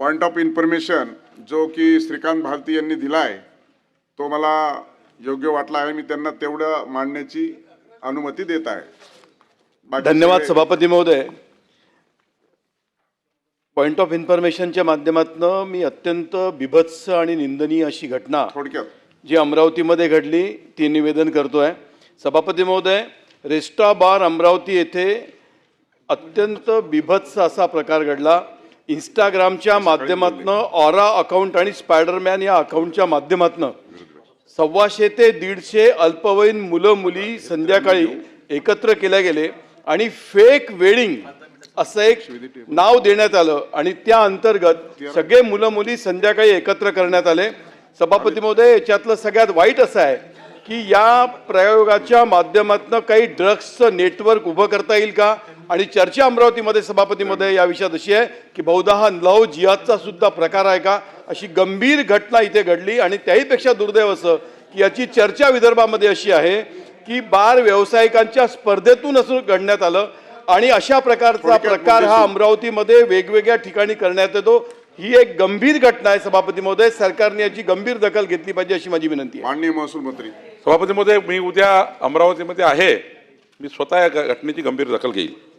Point of information जो की श्रीकांत भारती यांनी दिला आहे तो मला योग्य वाटला आहे. मी त्यांना तेवढं मांडण्याची अनुमती देत आहे. धन्यवाद सभापती महोदय. पॉइंट ऑफ इन्फॉर्मेशनच्या माध्यमातून मी अत्यंत बिभत्स आणि निंदनीय अशी घटना थोडक्यात. जी अमरावतीमध्ये घडली ती निवेदन करतोय. सभापती महोदय रेस्टा बार अमरावती येथे अत्यंत बिभत्स असा प्रकार घडला. इंस्टाग्रामच्या माध्यमातून ऑरा अकाउंट आणि स्पायडरमॅन या अकाउंटच्या माध्यमातून सव्वाशे ते दीडशे अल्पवयीन मुलं मुली संध्याकाळी एकत्र केल्या गेले आणि फेक वेडिंग असं एक नाव देण्यात आलं आणि त्या अंतर्गत सगळे मुलं मुली संध्याकाळी एकत्र करण्यात आले. सभापती महोदय याच्यातलं सगळ्यात वाईट असं आहे की या प्रयोगाच्या माध्यमातून काही ड्रग्सचं नेटवर्क उभं करता येईल का? आणि चर्चा अमरावतीमध्ये सभापतीमध्ये या विषयात अशी आहे की बहुधा हा लव जिहादचा सुद्धा प्रकार आहे का? अशी गंभीर घटना इथे घडली आणि त्याहीपेक्षा दुर्दैव असं की याची चर्चा विदर्भामध्ये अशी आहे की बार व्यावसायिकांच्या स्पर्धेतून असं घडण्यात आलं आणि अशा प्रकारचा प्रकार हा. अमरावतीमध्ये वेगवेगळ्या ठिकाणी करण्यात येतो. ही एक गंभीर घटना आहे सभापती महोदय सरकारने याची गंभीर दखल घेतली पाहिजे अशी माझी विनंती आहे. माननीय महसूल मंत्री. सभापतीमध्ये मी उद्या अमरावतीमध्ये आहे. मी स्वतः या घटनेची गंभीर दखल घेईल.